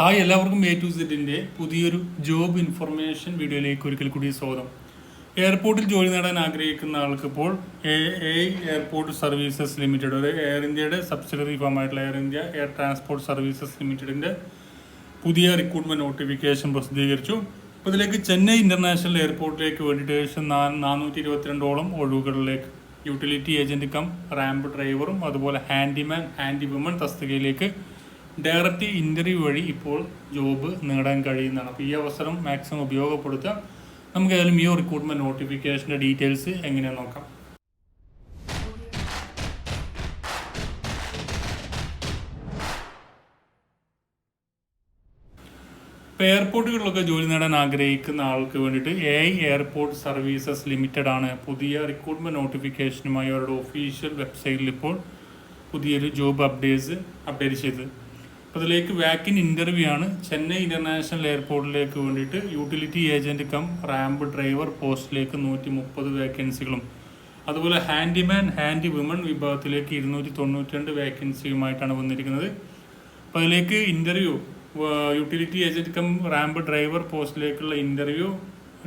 Hi എല്ലാവർക്കും A to സെറ്റിന്റെ പുതിയൊരു ജോബ് ഇൻഫർമേഷൻ വീഡിയോയിലേക്ക് ഒരിക്കൽ കൂടി സ്വാഗതം. എയർപോർട്ടിൽ ജോലി നേടാൻ ആഗ്രഹിക്കുന്ന ആൾക്ക് ഇപ്പോൾ A A airport services limited ഒരു എയർ ഇന്ത്യയുടെ subsidiary ഫാമായിട്ടുള്ള air India air transport services ലിമിറ്റഡിന്റെ പുതിയ റിക്രൂട്ട്മെന്റ് നോട്ടിഫിക്കേഷൻ പ്രസിദ്ധീകരിച്ചു. അപ്പോൾ ഇതിലേക്ക് ചെന്നൈ ഇന്റർനാഷണൽ എയർപോർട്ടിലേക്ക് വേണ്ടിയിട്ട് ഏകദേശം നാനൂറ്റി ഇരുപത്തിരണ്ടോളം ഒഴിവുകളിലേക്ക് യൂട്ടിലിറ്റി ഏജന്റ് കം റാമ്പ് ഡ്രൈവറും അതുപോലെ ഹാൻഡിമാൻ ഹാൻഡി വുമൺ തസ്തികയിലേക്ക് ഡയറക്റ്റ് ഇന്റർവ്യൂ വഴി ഇപ്പോൾ ജോബ് നേടാൻ കഴിയുന്നതാണ്. അപ്പോൾ ഈ അവസരം മാക്സിമം ഉപയോഗപ്പെടുത്തുക നമുക്ക് ഏതായാലും ഈ റിക്രൂട്ട്മെന്റ് നോട്ടിഫിക്കേഷന്റെ ഡീറ്റെയിൽസ് എങ്ങനെയാണെന്ന് നോക്കാം. ഇപ്പോൾ എയർപോർട്ടുകളിലൊക്കെ ജോലി നേടാൻ ആഗ്രഹിക്കുന്ന ആൾക്ക് വേണ്ടിയിട്ട് A I airport services limited ആണ് പുതിയ റിക്രൂട്ട്മെന്റ് നോട്ടിഫിക്കേഷനുമായി അവരുടെ ഒഫീഷ്യൽ വെബ്സൈറ്റിൽ ഇപ്പോൾ പുതിയൊരു ജോബ് അപ്ഡേറ്റ്സ് അപ്ഡേറ്റ് ചെയ്തത്. അതിലേക്ക് വാക്കിൻ ഇന്റർവ്യൂ ആണ്. ചെന്നൈ ഇന്റർനാഷണൽ എയർപോർട്ടിലേക്ക് വേണ്ടിയിട്ട് utility agent come ramp driver പോസ്റ്റിലേക്ക് നൂറ്റി മുപ്പത് വേക്കൻസികളും അതുപോലെ ഹാൻഡിമാൻ ഹാൻഡി വിമൺ വിഭാഗത്തിലേക്ക് ഇരുന്നൂറ്റി തൊണ്ണൂറ്റി രണ്ട് വേക്കൻസിയുമായിട്ടാണ് വന്നിരിക്കുന്നത്. അപ്പോൾ അതിലേക്ക് interview utility agent come ramp driver പോസ്റ്റിലേക്കുള്ള interview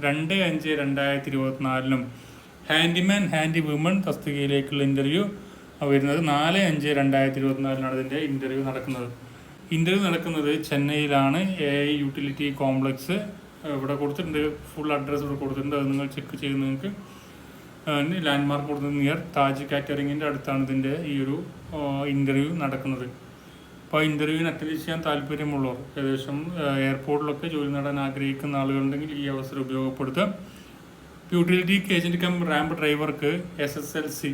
രണ്ട് അഞ്ച് രണ്ടായിരത്തി ഇരുപത്തിനാലിനും ഹാൻഡിമാൻ ഹാൻഡി വുമൺ തസ്തികയിലേക്കുള്ള ഇന്റർവ്യൂ വരുന്നത് നാല് അഞ്ച് രണ്ടായിരത്തി ഇരുപത്തിനാലിനാണ് ഇതിന്റെ ഇന്റർവ്യൂ നടക്കുന്നത്. ഇന്റർവ്യൂ നടക്കുന്നത് ചെന്നൈയിലാണ് എ ഐ യൂട്ടിലിറ്റി കോംപ്ലക്സ് ഇവിടെ കൊടുത്തിട്ടുണ്ട്. ഫുൾ അഡ്രസ്സ് ഇവിടെ കൊടുത്തിട്ടുണ്ട്. അത് നിങ്ങൾ ചെക്ക് ചെയ്ത് നിങ്ങൾക്ക് ലാൻഡ് മാർക്ക് കൊടുത്തത് നിയർ താജ് കാറ്ററിങ്ങിന്റെ അടുത്താണ് ഇതിന്റെ ഈ ഒരു ഇന്റർവ്യൂ നടക്കുന്നത്. അപ്പോൾ ഇന്റർവ്യൂവിന് അറ്റൻഡ് ചെയ്യാൻ താല്പര്യമുള്ളവർ ഏകദേശം എയർപോർട്ടിലൊക്കെ ജോലി നേടാൻ ആഗ്രഹിക്കുന്ന ആളുകളുണ്ടെങ്കിൽ ഈ അവസരം ഉപയോഗപ്പെടുത്തുക യൂട്ടിലിറ്റി ഏജന്റ് കം റാമ്പ് ഡ്രൈവർക്ക് എസ് എസ് എൽ സി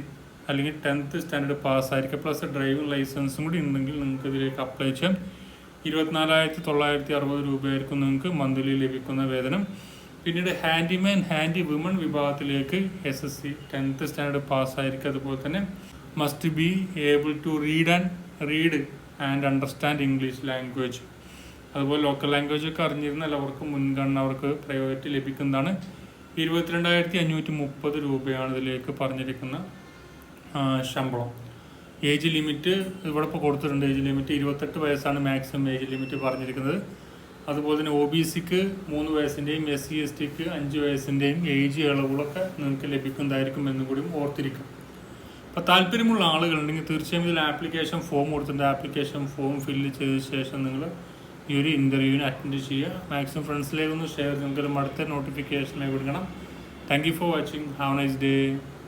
അല്ലെങ്കിൽ ടെൻത്ത് സ്റ്റാൻഡേർഡ് പാസ്സായിരിക്കും. പ്ലസ് ഡ്രൈവിംഗ് ലൈസൻസും കൂടി ഉണ്ടെങ്കിൽ നിങ്ങൾക്ക് ഇതിലേക്ക് അപ്ലൈ ചെയ്യാം. ഇരുപത്തിനാലായിരത്തി തൊള്ളായിരത്തി അറുപത് രൂപയായിരിക്കും നിങ്ങൾക്ക് മന്ത്ലി ലഭിക്കുന്ന വേതനം. പിന്നീട് ഹാൻഡിമാൻ ഹാൻഡി വിമൺ വിഭാഗത്തിലേക്ക് S S C tenth standard പാസ്സായിരിക്കും. അതുപോലെ തന്നെ must be able to read and read and understand English language അതുപോലെ ലോക്കൽ ലാംഗ്വേജ് ഒക്കെ അറിഞ്ഞിരുന്നാൽ അവർക്ക് മുൻഗണന അവർക്ക് പ്രയോറിറ്റി ലഭിക്കുന്നതാണ്. ഇരുപത്തിരണ്ടായിരത്തി അഞ്ഞൂറ്റി മുപ്പത് രൂപയാണ് ഇതിലേക്ക് പറഞ്ഞിരിക്കുന്ന ശമ്പളം. ഏജ് ലിമിറ്റ് ഇവിടെ ഇപ്പോൾ കൊടുത്തിട്ടുണ്ട്. ഏജ് ലിമിറ്റ് ഇരുപത്തെട്ട് വയസ്സാണ് മാക്സിമം ഏജ് ലിമിറ്റ് പറഞ്ഞിരിക്കുന്നത്. അതുപോലെ തന്നെ ഒ ബി സിക്ക് മൂന്ന് വയസ്സിന്റെയും എസ് സി എസ് ടിക്ക് അഞ്ച് വയസ്സിന്റെയും ഏജ് ഇളവുകളൊക്കെ നിങ്ങൾക്ക് ലഭിക്കുന്നതായിരിക്കും എന്നും കൂടി ഓർത്തിരിക്കും. അപ്പോൾ താല്പര്യമുള്ള ആളുകളുണ്ടെങ്കിൽ തീർച്ചയായും ഇതിൽ ആപ്ലിക്കേഷൻ ഫോം കൊടുത്തിട്ടുണ്ട്. ആപ്ലിക്കേഷൻ ഫോം ഫില്ല് ചെയ്ത ശേഷം നിങ്ങൾ ഈ ഒരു ഇന്റർവ്യൂവിന് അറ്റൻഡ് ചെയ്യുക. മാക്സിമം ഫ്രണ്ട്സിലേക്കൊന്ന് ഷെയർ നിങ്ങൾക്ക് അടുത്ത നോട്ടിഫിക്കേഷനിലേക്ക് കൊടുക്കണം. Thank you for watching have nice day